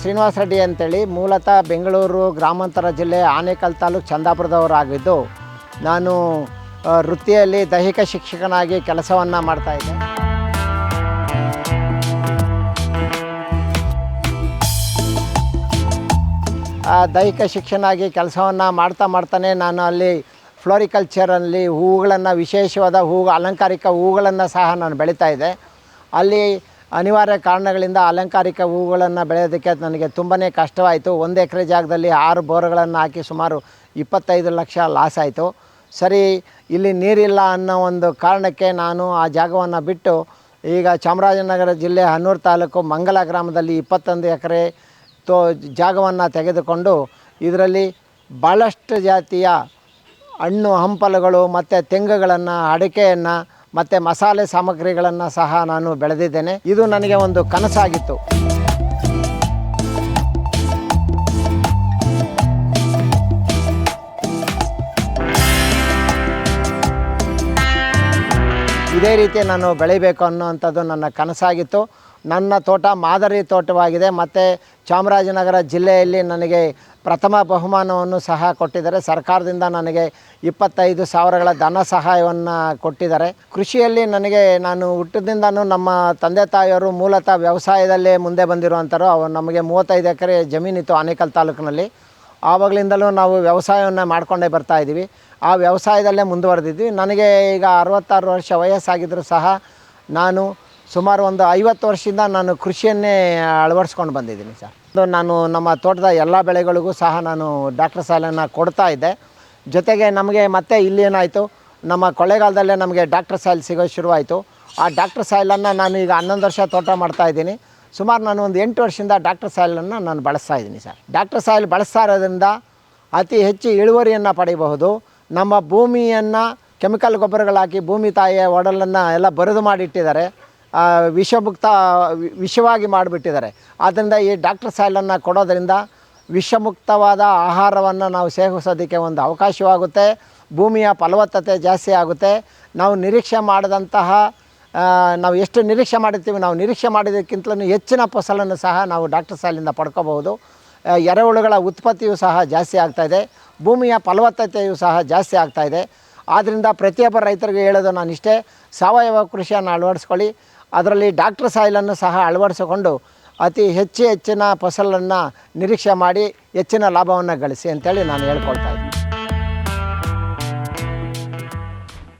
ಶ್ರೀನಿವಾಸ ರೆಡ್ಡಿ ಅಂತೇಳಿ ಮೂಲತಃ ಬೆಂಗಳೂರು, ಗ್ರಾಮಾಂತರ ಜಿಲ್ಲೆ ಆನೇಕಲ್ ತಾಲೂಕು ಚಂದಾಪುರದವರಾಗಿದ್ದು, ನಾನು ವೃತ್ತಿಯಲ್ಲಿ ದೈಹಿಕ ಶಿಕ್ಷಕನಾಗಿ ಕೆಲಸವನ್ನು ಮಾಡ್ತಾಯಿದ್ದೆ ದೈಹಿಕ ಶಿಕ್ಷಣಾಗಿ ಕೆಲಸವನ್ನು ಮಾಡ್ತಾ ಮಾಡ್ತಾನೆ ನಾನು ಅಲ್ಲಿ ಫ್ಲೋರಿಕಲ್ಚರಲ್ಲಿ ಹೂವುಗಳನ್ನು ವಿಶೇಷವಾದ ಹೂವು, ಅಲಂಕಾರಿಕ ಹೂವುಗಳನ್ನು ಸಹ ನಾನು ಬೆಳೀತಾ ಇದ್ದೆ. ಅಲ್ಲಿ ಅನಿವಾರ್ಯ ಕಾರಣಗಳಿಂದ ಅಲಂಕಾರಿಕ ಹೂವುಗಳನ್ನು ಬೆಳೆಯೋದಕ್ಕೆ ನನಗೆ ತುಂಬಾ ಕಷ್ಟವಾಯಿತು. ಒಂದು ಎಕರೆ ಜಾಗದಲ್ಲಿ ಆರು ಬೋರ್ಗಳನ್ನು ಹಾಕಿ ಸುಮಾರು ಇಪ್ಪತ್ತೈದು ಲಕ್ಷ ಲಾಸ್ ಆಯಿತು. ಸರಿ, ಇಲ್ಲಿ ನೀರಿಲ್ಲ ಅನ್ನೋ ಒಂದು ಕಾರಣಕ್ಕೆ ನಾನು ಆ ಜಾಗವನ್ನು ಬಿಟ್ಟು ಈಗ ಚಾಮರಾಜನಗರ ಜಿಲ್ಲೆ ಹನ್ನೂರು ತಾಲೂಕು ಮಂಗಲ ಗ್ರಾಮದಲ್ಲಿ ಇಪ್ಪತ್ತೊಂದು ಎಕರೆ ತೋ ಜಾಗವನ್ನು ತೆಗೆದುಕೊಂಡು ಇದರಲ್ಲಿ ಭಾಳಷ್ಟು ಜಾತಿಯ ಹಣ್ಣು, ಹಂಪಲುಗಳು ಮತ್ತು ತೆಂಗುಗಳನ್ನು, ಅಡಿಕೆಯನ್ನು ಮತ್ತು ಮಸಾಲೆ ಸಾಮಗ್ರಿಗಳನ್ನು ಸಹ ನಾನು ಬೆಳೆದಿದ್ದೇನೆ. ಇದು ನನಗೆ ಒಂದು ಕನಸಾಗಿತ್ತು. ಇದೇ ರೀತಿ ನಾನು ಬೆಳಿಬೇಕು ಅನ್ನೋವಂಥದ್ದು ನನ್ನ ಕನಸಾಗಿತ್ತು. ನನ್ನ ತೋಟ ಮಾದರಿ ತೋಟವಾಗಿದೆ. ಮತ್ತು ಚಾಮರಾಜನಗರ ಜಿಲ್ಲೆಯಲ್ಲಿ ನನಗೆ ಪ್ರಥಮ ಬಹುಮಾನವನ್ನು ಸಹ ಕೊಟ್ಟಿದ್ದಾರೆ. ಸರ್ಕಾರದಿಂದ ನನಗೆ ಇಪ್ಪತ್ತೈದು ಸಾವಿರಗಳ ಧನ ಸಹಾಯವನ್ನು ಕೊಟ್ಟಿದ್ದಾರೆ. ಕೃಷಿಯಲ್ಲಿ ನನಗೆ ನಾನು ಹುಟ್ಟಿದಿಂದನೂ ನಮ್ಮ ತಂದೆ ತಾಯಿಯವರು ಮೂಲತಃ ವ್ಯವಸಾಯದಲ್ಲೇ ಮುಂದೆ ಬಂದಿರುವಂಥರು ಅವರು ನಮಗೆ ಮೂವತ್ತೈದು ಎಕರೆ ಜಮೀನಿತ್ತು ಆನೇಕಲ್ ತಾಲೂಕಿನಲ್ಲಿ. ಆವಾಗಲಿಂದಲೂ ನಾವು ವ್ಯವಸಾಯವನ್ನು ಮಾಡ್ಕೊಂಡೇ ಬರ್ತಾ ಇದ್ದೀವಿ. ಆ ವ್ಯವಸಾಯದಲ್ಲೇ ಮುಂದುವರೆದಿದ್ವಿ. ನನಗೆ ಈಗ ಅರವತ್ತಾರು ವರ್ಷ ವಯಸ್ಸಾಗಿದ್ದರೂ ಸಹ ನಾನು ಸುಮಾರು ಒಂದು ಐವತ್ತು ವರ್ಷದಿಂದ ನಾನು ಕೃಷಿಯನ್ನೇ ಅಳವಡಿಸ್ಕೊಂಡು ಬಂದಿದ್ದೀನಿ ಸರ್. ನಾನು ನಮ್ಮ ತೋಟದ ಎಲ್ಲ ಬೆಳೆಗಳಿಗೂ ಸಹ ನಾನು ಡಾಕ್ಟರ್ ಸಾಲನ್ನು ಕೊಡ್ತಾ ಇದ್ದೆ. ಜೊತೆಗೆ ನಮಗೆ ಮತ್ತೆ ಇಲ್ಲಿ ಏನಾಯಿತು, ನಮ್ಮ ಕೊಳ್ಳೇಗಾಲದಲ್ಲೇ ನಮಗೆ ಡಾಕ್ಟರ್ ಸಾಯಿಲ್ ಸಿಗೋ ಶುರುವಾಯಿತು. ಆ ಡಾಕ್ಟರ್ ಸಾಯಿಲನ್ನು ನಾನು ಈಗ ಹನ್ನೊಂದು ವರ್ಷ ತೋಟ ಮಾಡ್ತಾ ಇದ್ದೀನಿ. ಸುಮಾರು ನಾನು ಒಂದು ಎಂಟು ವರ್ಷದಿಂದ ಡಾಕ್ಟರ್ ಸಾಯಿಲನ್ನು ನಾನು ಬಳಸ್ತಾ ಇದ್ದೀನಿ ಸರ್. ಡಾಕ್ಟರ್ ಸಾಯಿಲ್ ಬಳಸ್ತಾ ಇರೋದ್ರಿಂದ ಅತಿ ಹೆಚ್ಚು ಇಳುವರಿಯನ್ನು ಪಡೆಯಬಹುದು. ನಮ್ಮ ಭೂಮಿಯನ್ನು ಕೆಮಿಕಲ್ ಗೊಬ್ಬರಗಳಾಕಿ ಭೂಮಿ ತಾಯಿಯ ಒಡಲನ್ನು ಎಲ್ಲ ಬರೆದು ಮಾಡಿಟ್ಟಿದ್ದಾರೆ. ವಿಷಮುಕ್ತ, ವಿಷವಾಗಿ ಮಾಡಿಬಿಟ್ಟಿದ್ದಾರೆ. ಆದ್ದರಿಂದ ಈ ಡಾಕ್ಟರ್ ಸಾಯಿಲನ್ನು ಕೊಡೋದರಿಂದ ವಿಷಮುಕ್ತವಾದ ಆಹಾರವನ್ನು ನಾವು ಸೇವಿಸೋದಕ್ಕೆ ಒಂದು ಅವಕಾಶವಾಗುತ್ತೆ. ಭೂಮಿಯ ಫಲವತ್ತತೆ ಜಾಸ್ತಿ ಆಗುತ್ತೆ. ನಾವು ನಿರೀಕ್ಷೆ ಮಾಡಿದಂತಹ ನಾವು ಎಷ್ಟು ನಿರೀಕ್ಷೆ ಮಾಡಿರ್ತೀವಿ, ನಾವು ನಿರೀಕ್ಷೆ ಮಾಡಿದ್ದಕ್ಕಿಂತಲೂ ಹೆಚ್ಚಿನ ಫಸಲನ್ನು ಸಹ ನಾವು ಡಾಕ್ಟರ್ ಸಾಲಿಂದ ಪಡ್ಕೋಬಹುದು. ಎರೆಹುಳುಗಳ ಉತ್ಪತ್ತಿಯು ಸಹ ಜಾಸ್ತಿ ಆಗ್ತಾಯಿದೆ ಭೂಮಿಯ ಫಲವತ್ತತೆಯು ಸಹ ಜಾಸ್ತಿ ಆಗ್ತಾಯಿದೆ ಆದ್ದರಿಂದ ಪ್ರತಿಯೊಬ್ಬ ರೈತರಿಗೆ ಹೇಳೋದು ನಾನು ಇಷ್ಟೇ ಸಾವಯವ ಕೃಷಿಯನ್ನು ಅಳವಡಿಸ್ಕೊಳ್ಳಿ. ಅದರಲ್ಲಿ ಡಾಕ್ಟರ್ ಸಾಯಿಲನ್ನು ಸಹ ಅಳವಡಿಸಿಕೊಂಡು ಅತಿ ಹೆಚ್ಚು ಹೆಚ್ಚಿನ ಫಸಲನ್ನು ನಿರೀಕ್ಷೆ ಮಾಡಿ ಹೆಚ್ಚಿನ ಲಾಭವನ್ನು ಗಳಿಸಿ ಅಂತೇಳಿ ನಾನು ಹೇಳ್ಕೊಳ್ತಾ ಇದ್ದೀನಿ.